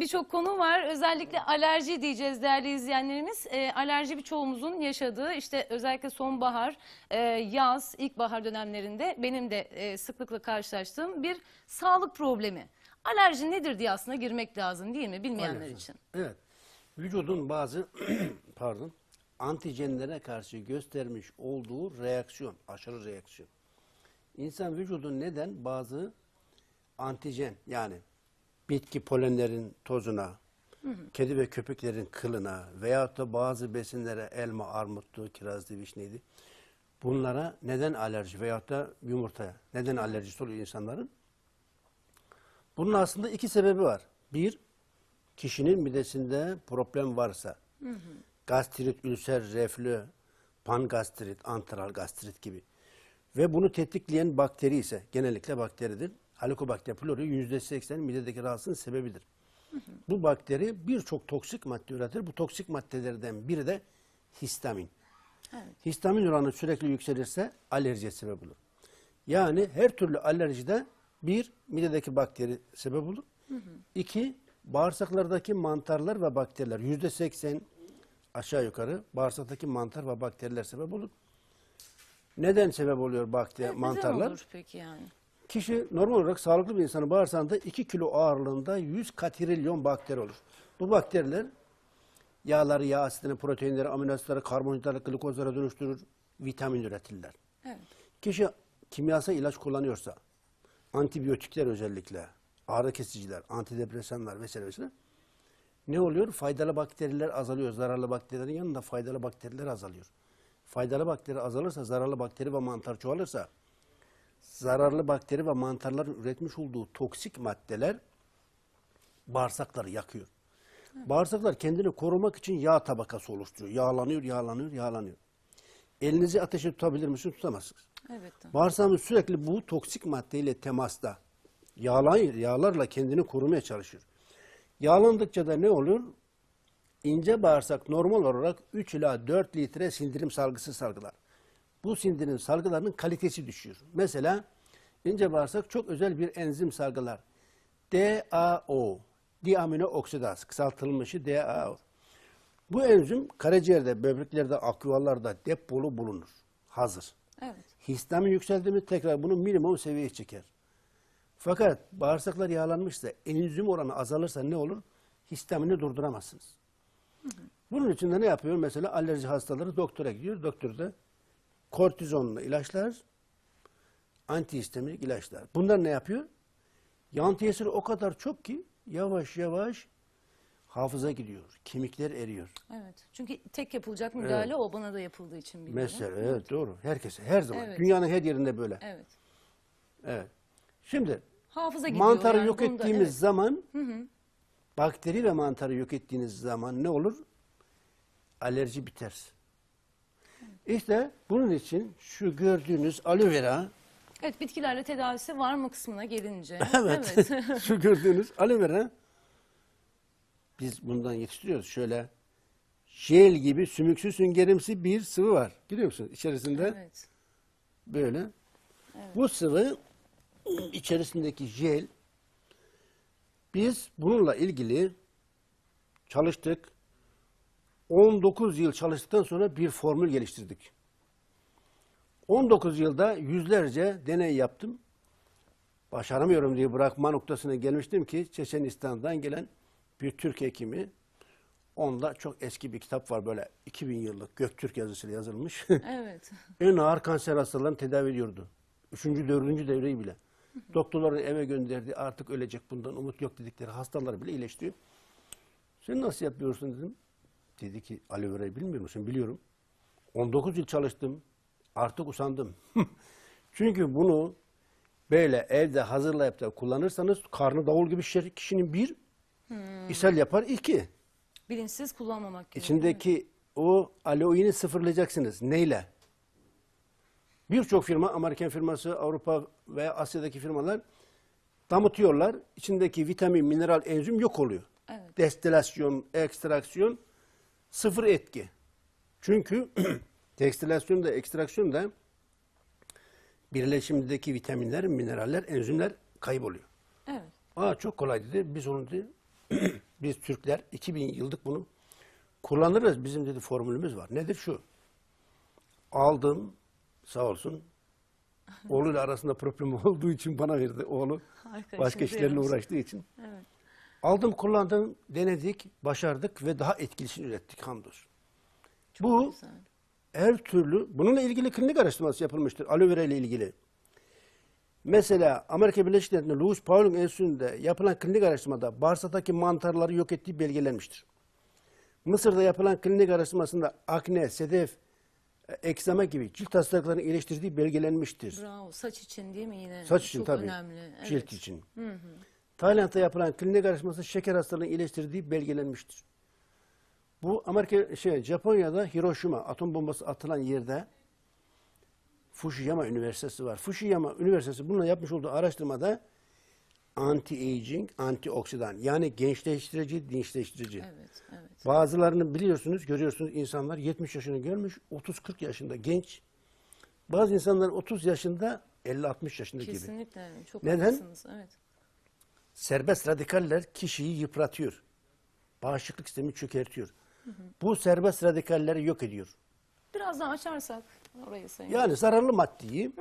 Birçok konu var. Özellikle alerji diyeceğiz değerli izleyenlerimiz. E, alerji birçoğumuzun yaşadığı işte özellikle sonbahar, e, yaz, ilkbahar dönemlerinde benim de e, sıklıkla karşılaştığım bir sağlık problemi. Alerji nedir diye aslında girmek lazım değil mi bilmeyenler için? Evet. Vücudun bazı pardon antijenlere karşı göstermiş olduğu reaksiyon, aşırı reaksiyon. İnsan vücudun neden bazı antijen yani bitki polenlerin tozuna, kedi ve köpeklerin kılına veyahut da bazı besinlere elma, armuttu, kirazdı, vişneydi. Bunlara neden alerji veyahut da yumurtaya neden alerjisi oluyor insanların? Bunun aslında iki sebebi var. Bir, kişinin midesinde problem varsa, gastrit, ülser, reflü, pangastrit, antral gastrit gibi ve bunu tetikleyen bakteri ise genellikle bakteridir. Helicobacter pylori %80 midedeki rahatsızlığın sebebidir. Bu bakteri birçok toksik madde üretir. Bu toksik maddelerden biri de histamin. Histamin oranı sürekli yükselirse alerjiye sebep olur. Yani her türlü alerjide bir midedeki bakteri sebep olur. İki bağırsaklardaki mantarlar ve bakteriler yüzde seksen aşağı yukarı bağırsaktaki mantar ve bakteriler sebep olur. Neden sebep oluyor bakteri, Neden mantarlar? olur peki yani? Kişi normal olarak sağlıklı bir insanın bağırsağında 2 kilo ağırlığında 100 katrilyon bakteri olur. Bu bakteriler yağları, yağ asitini, proteinleri, amino asitleri, karbonhidratları, glikozlara dönüştürür, vitamin üretirler. Evet. Kişi kimyasal ilaç kullanıyorsa, antibiyotikler özellikle, ağrı kesiciler, antidepresanlar vesaire vesaire, ne oluyor? Faydalı bakteriler azalıyor. Zararlı bakterilerin yanında faydalı bakteriler azalıyor. Faydalı bakteri azalırsa, zararlı bakteri ve mantar çoğalırsa, zararlı bakteri ve mantarların üretmiş olduğu toksik maddeler bağırsakları yakıyor. Bağırsaklar kendini korumak için yağ tabakası oluşturuyor. Yağlanıyor, yağlanıyor, yağlanıyor. Elinizi ateşe tutabilir misiniz? Tutamazsınız. Evet. Bağırsağımız sürekli bu toksik maddeyle temasta. Yağlar, yağlarla kendini korumaya çalışıyor. Yağlandıkça da ne olur? İnce bağırsak normal olarak 3 ila 4 litre sindirim salgısı salgılar. Bu sindirim salgılarının kalitesi düşüyor. Mesela ince bağırsak çok özel bir enzim salgılar. DAO, diamino oksidaz, kısaltılmışı DAO. Bu enzim karaciğerde, böbreklerde, aküvallarda depolu bulunur. Hazır. Evet. Histamin yükseldi mi tekrar bunu minimum seviyeye çeker. Fakat bağırsaklar yağlanmışsa, enzim oranı azalırsa ne olur? Histamini durduramazsınız. Bunun için de ne yapıyor? Mesela alerji hastaları doktora gidiyor. Doktor da kortizonlu ilaçlar, antihistaminik ilaçlar. Bunlar ne yapıyor? Yan tesiri o kadar çok ki yavaş yavaş hafıza gidiyor. Kemikler eriyor. Evet. Çünkü tek yapılacak müdahale o bana da yapıldığı için biliyorum. Mesela evet doğru. Herkese her zaman. Evet. Dünyanın her yerinde böyle. Evet. Evet. Şimdi Hafıza gidiyor mantarı yani yok bunda, ettiğimiz evet. zaman bakteri ve mantarı yok ettiğiniz zaman ne olur? Alerji biter. İşte bunun için şu gördüğünüz aloe vera Evet bitkilerle tedavisi var mı kısmına gelince. Evet. Evet. Şu gördüğünüz aloe vera biz bundan yetiştiriyoruz. Şöyle jel gibi sümüksü süngerimsi bir sıvı var. Görüyor musunuz? İçerisinde evet. böyle. Bu sıvı içerisindeki jel biz bununla ilgili çalıştık. 19 yıl çalıştıktan sonra bir formül geliştirdik. 19 yılda yüzlerce deney yaptım. Başaramıyorum diye bırakma noktasına gelmiştim ki Çeçenistan'dan gelen bir Türk hekimi onda çok eski bir kitap var böyle 2000 yıllık Göktürk yazısıyla yazılmış. Evet. en ağır kanser hastalarını tedavi ediyordu. Üçüncü, dördüncü devreyi bile. Doktorların eve gönderdi artık ölecek bundan umut yok dedikleri hastalar bile iyileştiriyor. Sen nasıl yapıyorsun dedim. Dedi ki aloe vera'yı bilmiyor musun? Biliyorum. 19 yıl çalıştım. Artık usandım. Çünkü bunu böyle evde hazırlayıp da kullanırsanız karnı davul gibi şişer kişinin bir, ishal yapar iki. Bilinçsiz kullanmamak gerekiyor. İçindeki o aloeini sıfırlayacaksınız. Neyle? Birçok firma, Amerikan firması, Avrupa ve Asya'daki firmalar damıtıyorlar. İçindeki vitamin, mineral, enzim yok oluyor. Evet. Destilasyon, ekstraksiyon sıfır etki. Çünkü destilasyon da ekstraksiyon da birleşimdeki vitaminler, mineraller, enzimler kayboluyor. Evet. Aa çok kolay dedi. Biz onu dedi, biz Türkler 2000 yıllık bunu kullanırız. Bizim dedi formülümüz var. Nedir şu? Aldım sağ olsun. Oğluyla arasında problem olduğu için bana verdi oğlu. Harika, Başka işlerle uğraştığı için. Evet. Aldım, kullandım, denedik, başardık ve daha etkilisini ürettik hamdolsun. Bu Güzel. Her türlü bununla ilgili klinik araştırması yapılmıştır. Aloe vera ile ilgili. Mesela Amerika Birleşik Devletleri'nde Louis Pauling Enstitüsü'nde yapılan klinik araştırmada bağırsaktaki mantarları yok ettiği belgelenmiştir. Mısır'da yapılan klinik araştırmasında akne, sedef, e, ekzema gibi cilt hastalıklarını iyileştirdiği belgelenmiştir. Bravo. Saç için değil mi yine? Saç için Çok tabii. önemli. Evet. Cilt için. Tayland'da yapılan klinik araştırması şeker hastalığını iyileştirdiği belgelenmiştir. Bu Amerika şey Japonya'da Hiroşima atom bombası atılan yerde Fukushima Üniversitesi var. Fukushima Üniversitesi bununla yapmış olduğu araştırmada anti-aging, antioksidan yani gençleştirici, dinçleştirici. Evet, evet. Bazılarını biliyorsunuz, görüyorsunuz insanlar 70 yaşını görmüş, 30-40 yaşında genç. Bazı insanlar 30 yaşında, 50-60 yaşında gibi. Kesinlikle. Çok Neden? Evet. Serbest radikaller kişiyi yıpratıyor. Bağışıklık sistemi çökertiyor. Bu serbest radikalleri yok ediyor. Biraz daha açarsak orayı sayın. Yani zararlı maddeyi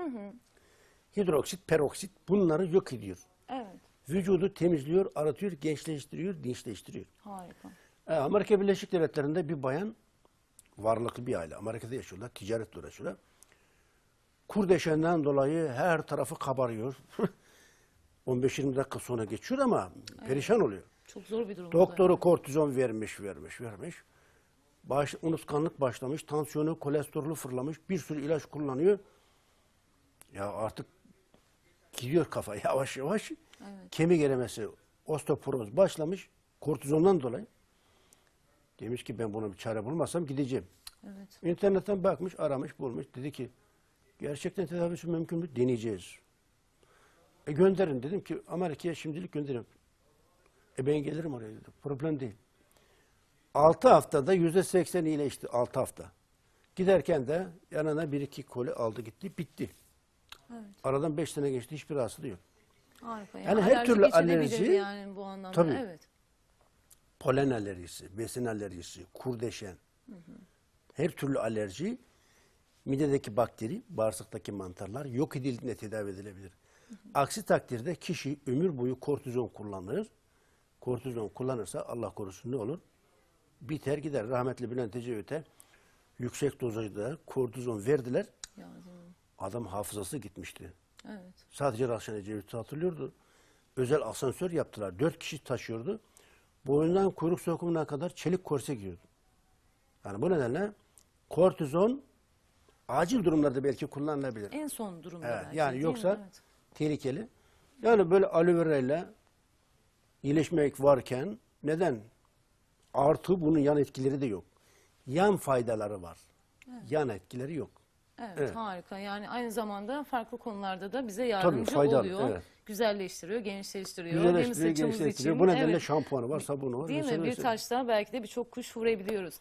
hidroksit, peroksit bunları yok ediyor. Evet. Vücudu temizliyor, aratıyor, gençleştiriyor, dinçleştiriyor. Harika. Ee, Amerika Birleşik Devletleri'nde bir bayan, varlıklı bir aile, Amerika'da yaşıyorlar, ticaretle uğraşıyorlar. Kurdeşenden dolayı her tarafı kabarıyor. 15-20 dakika sonra geçiyor ama perişan oluyor. Çok zor bir durum. Doktoru kortizon vermiş, vermiş, vermiş. Baş, unutkanlık başlamış, tansiyonu, kolesterolü fırlamış, bir sürü ilaç kullanıyor. Ya artık gidiyor kafa yavaş yavaş. Kemik erimesi, osteoporoz başlamış kortizondan dolayı. Demiş ki ben buna bir çare bulmazsam gideceğim. Evet. İnternetten bakmış, aramış, bulmuş. Dedi ki gerçekten tedavisi mümkün mü? Deneyeceğiz. E gönderin dedim ki Amerika'ya şimdilik gönderin. E ben gelirim oraya dedi. Problem değil. 6 haftada yüzde seksen iyileşti. 6 hafta. Giderken de yanına bir iki koli aldı gitti. Bitti. Evet. Aradan 5 sene geçti. Hiçbir rahatsızlığı yok. Harika. Yani her türlü alerji- yani bu anlamda. Tabii. Evet. polen alerjisi, besin alerjisi, kurdeşen, her türlü alerji, midedeki bakteri, bağırsaktaki mantarlar yok edildiğinde tedavi edilebilir. Aksi takdirde kişi ömür boyu kortizon kullanır. Kortizon kullanırsa Allah korusun ne olur? Biter gider. Rahmetli Bülent Ecevit'e yüksek dozajda kortizon verdiler. Ya, değil mi? Adam hafızası gitmişti. evet. Sadece Rahşan Ecevit'i hatırlıyordu. Özel asansör yaptılar. Dört kişi taşıyordu. Boyundan kuyruk sokumuna kadar çelik korse giyiyordu. Yani bu nedenle kortizon acil durumlarda belki kullanılabilir. En son durumda Evet, belki. yani yoksa mi? Evet. tehlikeli. Yani böyle aloe vera ile iyileşmek varken neden? Artı bunun yan etkileri de yok. Yan faydaları var. Yan etkileri yok. Evet, Evet. harika. Yani aynı zamanda farklı konularda da bize yardımcı faydalı, oluyor. evet. Güzelleştiriyor, gençleştiriyor. Güzelleştiriyor, gençleştiriyor. için, Bu nedenle evet. şampuanı var, sabunu var. Değil mi? Bir taşla belki de birçok kuş vurabiliyoruz.